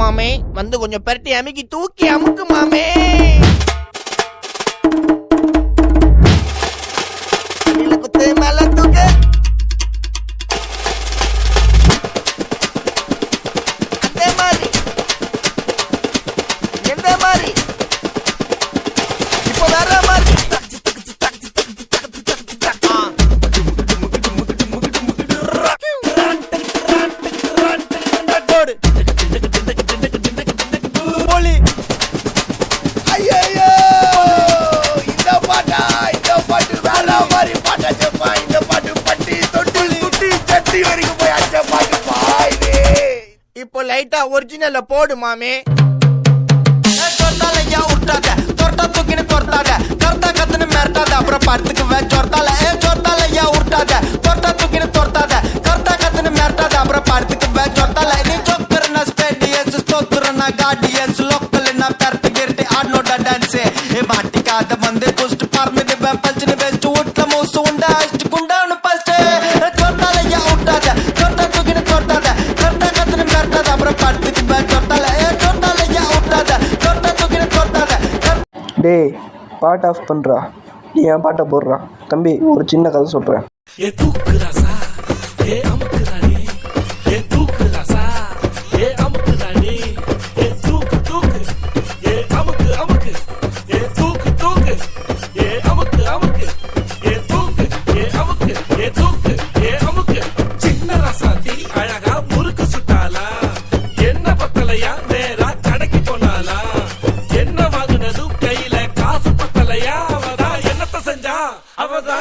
மாமே. வந்து கொஞ்சம் பரட்டி அமுக்கி தூக்கி அமுக்கு மாமே. லைட்டா ஒரிஜினல்ல போடு மாமே. சொர்த்தால ஏன் விட்டாத தூக்கின்னு தொர்த்தாத. கர்த்தா கத்துன்னு மிரட்டாத. அப்புறம் படத்துக்கு வே சொர்த்தால ஏ சொர்த்தால ஏன் விட்டாத தொர்த்தா தூக்கின்னு தொர்த்தாத. கர்த்தா கத்துன்னு மிரட்டாத. அப்புறம் படத்துக்கு வே சொர்த்தால நீ சொக்கரனா ஸ்பேடியஸ் ஸ்தோத்திரனா காடியஸ் டேய் பாட்டு ஆஃப் பண்ணுறா நீ என் பாட்டை போடுறா? தம்பி ஒரு சின்ன கதை சொல்கிறேன் அவதான்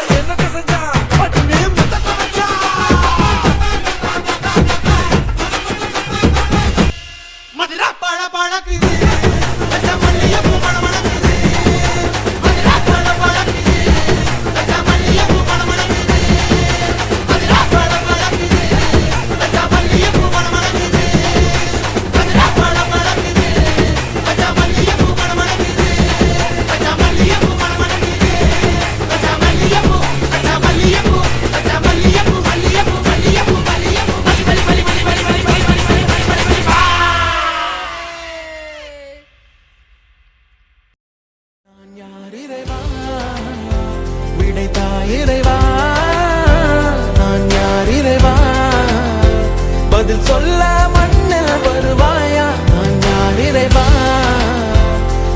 பதில் சொல்ல மண்ணில் வருவாயா? நான் யார் இறைவா?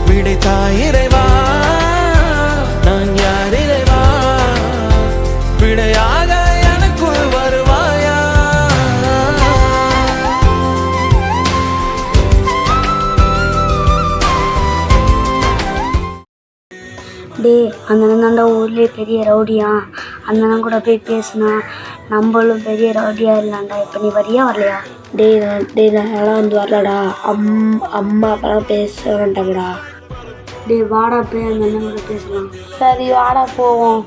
விடைத்தா இறைவா? நான் யார் இறைவா? விடையாக எனக்குள் வருவாயா? டேய் அந்த தாண்டா ஊர்லேயே பெரிய ரவுடியா? அந்த கூட போய் பேசினா நம்மளும் பெரிய ரவுடியா இல்லைண்டா இப்போ நீ வரியா வரலையா? டேய் நான் டேய் நான்லாம் வந்து வரலடா. அம் அம்மாக்கெல்லாம் பேச வேண்டாம்டா டேய் வாடா போய் அந்த அண்ணன் கூட பேசலாம். சரி வாடா போவோம்.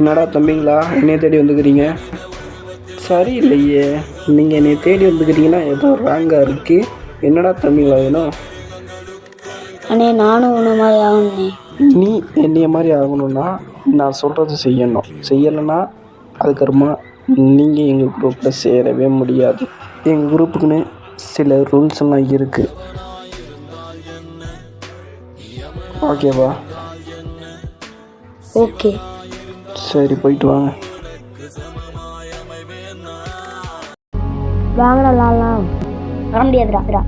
என்னடா தம்பிங்களா? என்னைய தேடி வந்துக்கிறீங்க? சரியில்லையே. நீங்கள் என்னை தேடி வந்துக்கிறீங்கன்னா ஏதோ ராங்காக இருக்குது என்னடா தம்பிங்களா வேணும் அண்ணே நானும் உன்ன மாதிரி ஆகணுண்ணே நீ என்னைய மாதிரி ஆகணும்னா நான் சொல்கிறத செய்யணும். செய்யலைன்னா அதுக்கப்புறமா நீங்கள் எங்கள் குரூப்பில் சேரவே முடியாது. எங்கள் குரூப்புக்குன்னு சில ரூல்ஸ் எல்லாம் இருக்குது ஓகேவா ஓகே சரி போயிட்டு வாங்க. வாங்கடா லாலாம் வர முடியாதுடா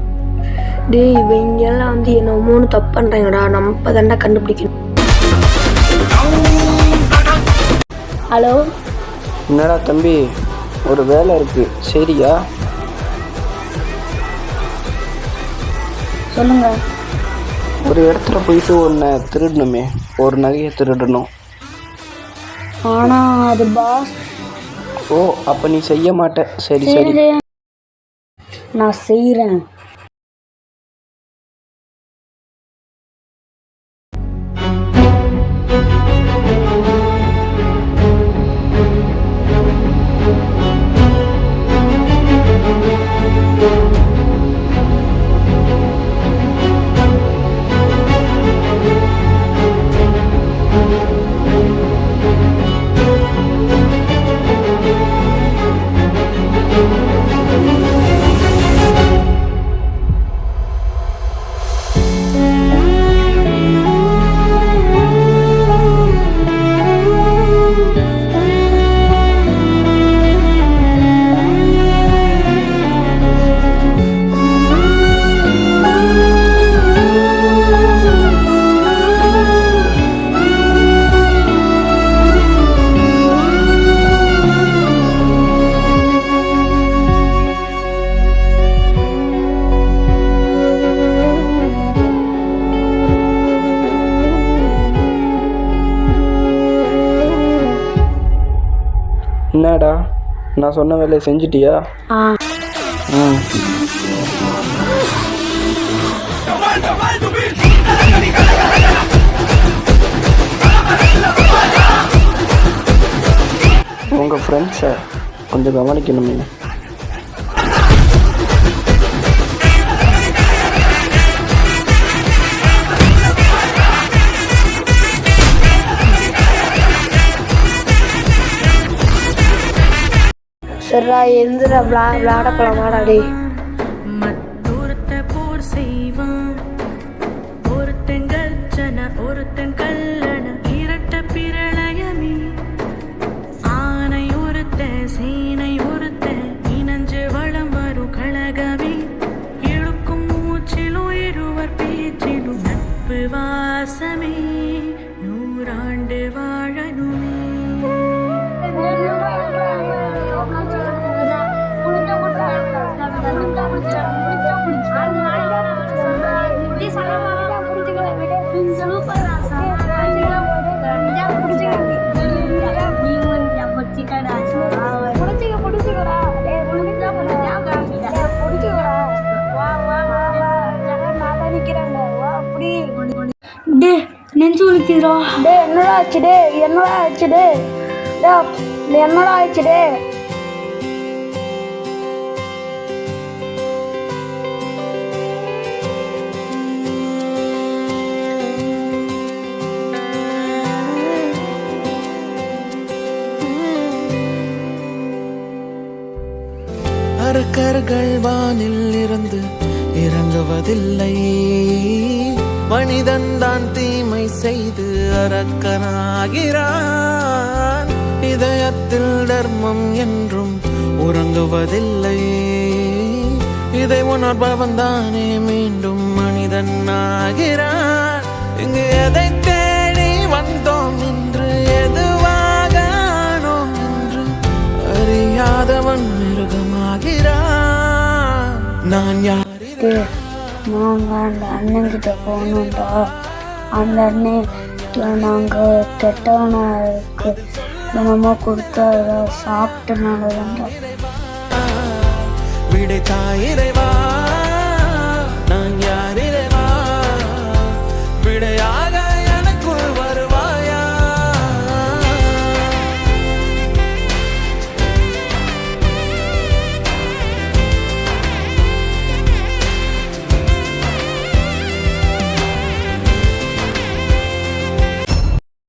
டேய் இவங்க எல்லாம் வந்து என்ன மூணு தப்பு பண்றாங்கடா. நம்ம தாண்டா கண்டுபிடிக்கணும். ஹலோ? என்னடா தம்பி ஒரு வேலை இருக்குது சரியா? சொல்லுங்க. ஒரு இடத்துல போயிட்டு ஒன்றை திருடணுமே. ஒரு நகையை திருடணும். ஆனா அது பாஸ் ஓ அப்போ நீ செய்ய மாட்ட. சரி சரி சரி. நான் செய்கிறேன் என்னடா? நான் சொன்ன வேலையை செஞ்சிட்டியா? ஆ. ம் உங்கள் ஃப்ரெண்ட்ஸை கொஞ்சம் கவனிக்கணுமே. சரிடா எந்திர விளா விளையாட போலாமாடா டேய். நெஞ்சு வலிக்குதுடா டேய் என்னடா ஆச்சு டே என்னடா ஆச்சு டே டேய் என்னடா ஆச்சு டே அரக்கர்கள் வானில் இருந்து இறங்குவதில்லை. மனிதன் தான் தீமை செய்து அரக்கனாகிறான். இதயத்தில் தர்மம் என்றும் உறங்குவதில்லை. இதை உணர்பவன் தானே மீண்டும் மனிதன் ஆகிறான். இங்கு எதை தேடி வந்தோம் என்று எதுவாக என்று அறியாதவன் மிருகமாகிறான். நான் யாரில் நாங்கள் அந்த அண்ணன்கிட்ட போகணும்டா. அந்த அண்ணன் நாங்கள் கெட்டவனுக்கு தினமும் கொடுத்து அதை சாப்பிட்டனால தான்டா விடை தாயிரை